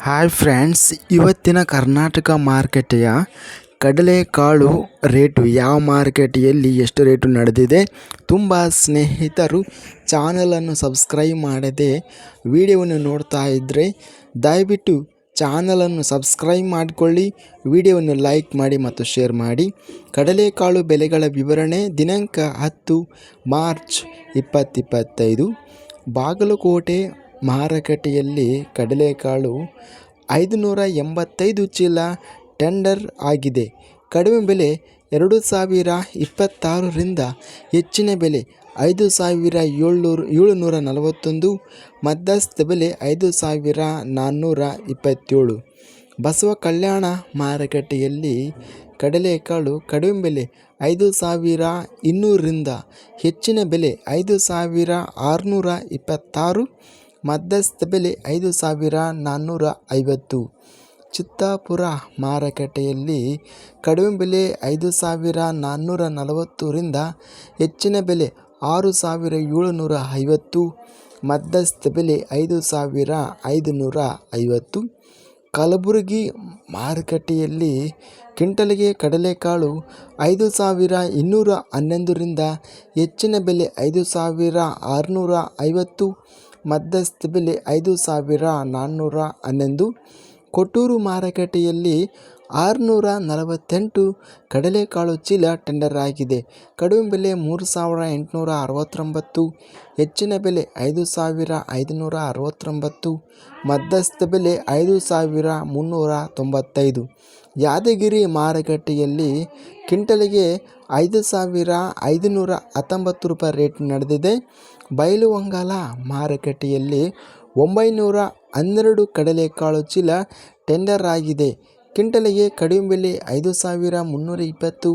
Hi friends ಇವತ್ತಿನ ಕರ್ನಾಟಕ ಮಾರುಕಟ್ಟೆಯ ಕಡಲೆಕಾಳು ರೇಟು ಯಾವ ಮಾರುಕಟ್ಟೆಯಲ್ಲಿ ಎಷ್ಟು ರೇಟು ನಡೆದಿದೆ ತುಂಬ ಸ್ನೇಹಿತರು ಚಾನಲನ್ನು ಸಬ್ಸ್ಕ್ರೈಬ್ ಮಾಡದೆ ವಿಡಿಯೋವನ್ನು ನೋಡ್ತಾ ಇದ್ದರೆ ದಯವಿಟ್ಟು ಚಾನಲನ್ನು ಸಬ್ಸ್ಕ್ರೈಬ್ ಮಾಡಿಕೊಳ್ಳಿ, ವಿಡಿಯೋವನ್ನು ಲೈಕ್ ಮಾಡಿ ಮತ್ತು ಶೇರ್ ಮಾಡಿ. ಕಡಲೆಕಾಳು ಬೆಲೆಗಳ ವಿವರಣೆ ದಿನಾಂಕ ಹತ್ತು ಮಾರ್ಚ್ ಇಪ್ಪತ್ತಿಪ್ಪತ್ತೈದು ಬಾಗಲಕೋಟೆ ಮಾರುಕಟ್ಟೆಯಲ್ಲಿ ಕಡಲೆಕಾಳು ಐದು ನೂರ ಎಂಬತ್ತೈದು ಚೀಲ ಟೆಂಡರ್ ಆಗಿದೆ. ಕಡಿಮೆ ಬೆಲೆ ಎರಡು ಸಾವಿರ ಇಪ್ಪತ್ತಾರರಿಂದ ಹೆಚ್ಚಿನ ಬೆಲೆ ಐದು ಸಾವಿರ ಏಳ್ನೂರು ಏಳುನೂರ ನಲವತ್ತೊಂದು, ಮಧ್ಯಸ್ಥ ಬೆಲೆ ಐದು ಸಾವಿರ ನಾನ್ನೂರ ಇಪ್ಪತ್ತೇಳು ಬಸವ ಕಲ್ಯಾಣ ಮಾರುಕಟ್ಟೆಯಲ್ಲಿ ಕಡಲೆಕಾಳು ಕಡಿಮೆ ಬೆಲೆ ಐದು ಸಾವಿರ ಇನ್ನೂರರಿಂದ ಹೆಚ್ಚಿನ ಬೆಲೆ ಐದು ಸಾವಿರ ಆರುನೂರ ಇಪ್ಪತ್ತಾರು ಮಧ್ಯಸ್ಥ ಬೆಲೆ ಐದು ಸಾವಿರ ನಾನ್ನೂರ ಐವತ್ತು. ಚಿತ್ತಾಪುರ ಮಾರುಕಟ್ಟೆಯಲ್ಲಿ ಕಡಿಮೆ ಬೆಲೆ ಐದು ಸಾವಿರ ನಾನ್ನೂರ ನಲವತ್ತರಿಂದ ಹೆಚ್ಚಿನ ಬೆಲೆ ಆರು ಸಾವಿರ ಏಳುನೂರ ಐವತ್ತು. ಮಧ್ಯಸ್ಥ ಬೆಲೆ ಐದು ಸಾವಿರ ಐದುನೂರ ಐವತ್ತು. ಕಲಬುರಗಿ ಮಾರುಕಟ್ಟೆಯಲ್ಲಿ ಕ್ವಿಂಟಲ್ಗೆ ಕಡಲೆಕಾಳು ಐದು ಸಾವಿರ ಇನ್ನೂರ ಹನ್ನೊಂದರಿಂದ ಹೆಚ್ಚಿನ ಬೆಲೆ ಐದು ಸಾವಿರ ಆರುನೂರ ಐವತ್ತು. ಮಧ್ಯಸ್ಥ ಬೆಲೆ ಐದು ಸಾವಿರ ನಾನ್ನೂರ ಹನ್ನೊಂದು. ಕೊಟ್ಟೂರು ಮಾರುಕಟ್ಟೆಯಲ್ಲಿ ಆರುನೂರ ನಲವತ್ತೆಂಟು ಕಡಲೆಕಾಳು ಚೀಲ ಟೆಂಡರ್ ಆಗಿದೆ. ಕಡಿಮೆ ಬೆಲೆ ಮೂರು ಸಾವಿರ ಎಂಟುನೂರ ಅರವತ್ತೊಂಬತ್ತು, ಹೆಚ್ಚಿನ ಬೆಲೆ ಐದು ಸಾವಿರ ಐದುನೂರ ಅರವತ್ತೊಂಬತ್ತು, ಮಧ್ಯಸ್ಥ ಬೆಲೆ ಐದು ಸಾವಿರ ಮುನ್ನೂರ ತೊಂಬತ್ತೈದು. ಯಾದಗಿರಿ ಮಾರುಕಟ್ಟೆಯಲ್ಲಿ ಕ್ವಿಂಟಲಿಗೆ ಐದು ಸಾವಿರ ಐದುನೂರ ಹತ್ತೊಂಬತ್ತು ರೂಪಾಯಿ ರೇಟ್ ನಡೆದಿದೆ. ಬೈಲುಹೊಂಗಲ ಮಾರುಕಟ್ಟೆಯಲ್ಲಿ ಒಂಬೈನೂರ ಹನ್ನೆರಡು ಕಡಲೆಕಾಳು ಚೀಲ ಟೆಂಡರ್ ಆಗಿದೆ. ಕ್ವಿಂಟಲಿಗೆ ಕಡಿಮೆ ಬೆಲೆ ಐದು ಸಾವಿರ ಮುನ್ನೂರ ಇಪ್ಪತ್ತು,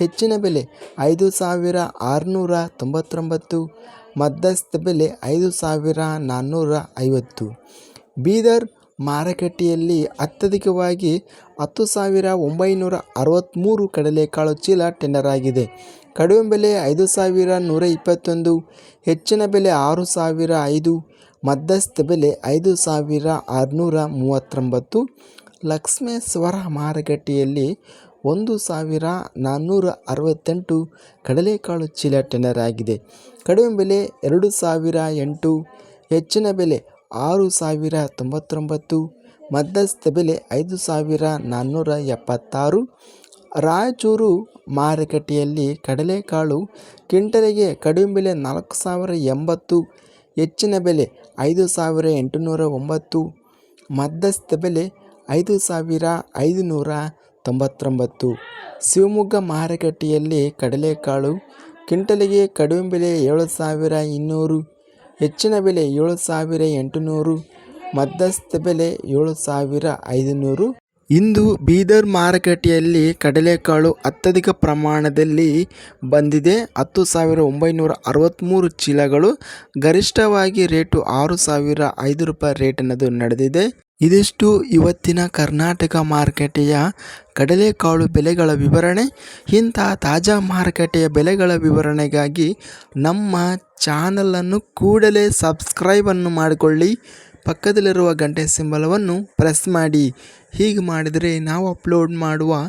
ಹೆಚ್ಚಿನ ಬೆಲೆ ಐದು ಸಾವಿರ ಆರುನೂರ ತೊಂಬತ್ತೊಂಬತ್ತು, ಮಧ್ಯಸ್ಥ ಬೆಲೆ ಐದು ಸಾವಿರ ನಾನ್ನೂರ ಐವತ್ತು. ಬೀದರ್ ಮಾರುಕಟ್ಟೆಯಲ್ಲಿ ಅತ್ಯಧಿಕವಾಗಿ ಹತ್ತು ಸಾವಿರ ಒಂಬೈನೂರ ಅರವತ್ತ್ಮೂರು ಕಡಲೆಕಾಳು ಚೀಲ ಟೆಂಡರ್ ಆಗಿದೆ. ಕಡಿಮೆ ಬೆಲೆ ಐದು ಸಾವಿರ ನೂರ ಇಪ್ಪತ್ತೊಂದು, ಹೆಚ್ಚಿನ ಬೆಲೆ ಆರು ಸಾವಿರ ಐದು, ಮಧ್ಯಸ್ಥ ಬೆಲೆ ಐದು ಸಾವಿರ ಆರುನೂರ ಮೂವತ್ತೊಂಬತ್ತು ಲಕ್ಷ್ಮೇಶ್ವರ ಮಾರುಕಟ್ಟೆಯಲ್ಲಿ ಒಂದು ಸಾವಿರ ನಾನ್ನೂರ ಅರವತ್ತೆಂಟು ಕಡಲೆಕಾಳು ಚೀಲ ಟೆನರ್ ಆಗಿದೆ ಕಡಿಮೆ ಬೆಲೆ ಎರಡು ಸಾವಿರ ಎಂಟು, ಹೆಚ್ಚಿನ ಬೆಲೆ ಆರು ಸಾವಿರ ತೊಂಬತ್ತೊಂಬತ್ತು, ಮಧ್ಯಸ್ಥ ಬೆಲೆ ಐದು ಸಾವಿರ ನಾನ್ನೂರ ಎಪ್ಪತ್ತಾರು. ರಾಯಚೂರು ಮಾರುಕಟ್ಟೆಯಲ್ಲಿ ಕಡಲೆಕಾಳು ಕ್ವಿಂಟಲಿಗೆ ಕಡಿಮೆ ಬೆಲೆ ನಾಲ್ಕು ಸಾವಿರ ಎಂಬತ್ತು, ಹೆಚ್ಚಿನ ಬೆಲೆ ಐದು ಸಾವಿರ ಎಂಟುನೂರ ಒಂಬತ್ತು, ಮಧ್ಯಸ್ಥ ಬೆಲೆ ಐದು ಸಾವಿರ ಐದು ನೂರ ತೊಂಬತ್ತೊಂಬತ್ತು. ಶಿವಮೊಗ್ಗ ಮಾರುಕಟ್ಟೆಯಲ್ಲಿ ಕಡಲೆಕಾಳು ಕ್ವಿಂಟಲಿಗೆ ಕಡಿಮೆ ಬೆಲೆ ಏಳು ಸಾವಿರ ಇನ್ನೂರು, ಹೆಚ್ಚಿನ ಬೆಲೆ ಏಳು ಸಾವಿರ ಎಂಟುನೂರು, ಮಧ್ಯಸ್ಥ ಬೆಲೆ ಏಳು ಸಾವಿರ ಐದುನೂರು. ಇಂದು ಬೀದರ್ ಮಾರುಕಟ್ಟೆಯಲ್ಲಿ ಕಡಲೆಕಾಳು ಅತ್ಯಧಿಕ ಪ್ರಮಾಣದಲ್ಲಿ ಬಂದಿದೆ. ಹತ್ತು ಸಾವಿರ ಒಂಬೈನೂರ ಅರವತ್ತ್ಮೂರು ಚೀಲಗಳು ಗರಿಷ್ಠವಾಗಿ ರೇಟು ಆರು ಸಾವಿರ ಐದು ರೂಪಾಯಿ ರೇಟ್ ಅನ್ನೋದು ನಡೆದಿದೆ. ಇದಿಷ್ಟು ಇವತ್ತಿನ ಕರ್ನಾಟಕ ಮಾರುಕಟ್ಟೆಯ ಕಡಲೆಕಾಳು ಬೆಲೆಗಳ ವಿವರಣೆ. ಇಂಥ ತಾಜಾ ಮಾರುಕಟ್ಟೆಯ ಬೆಲೆಗಳ ವಿವರಣೆಗಾಗಿ ನಮ್ಮ ಚಾನಲನ್ನು ಕೂಡಲೇ ಸಬ್ಸ್ಕ್ರೈಬನ್ನು ಮಾಡಿಕೊಳ್ಳಿ. ಪಕ್ಕದಲ್ಲಿರುವ ಗಂಟೆ ಸಿಂಬಲವನ್ನು ಪ್ರೆಸ್ ಮಾಡಿ. ಹೀಗೆ ಮಾಡಿದರೆ ನಾವು ಅಪ್ಲೋಡ್ ಮಾಡುವ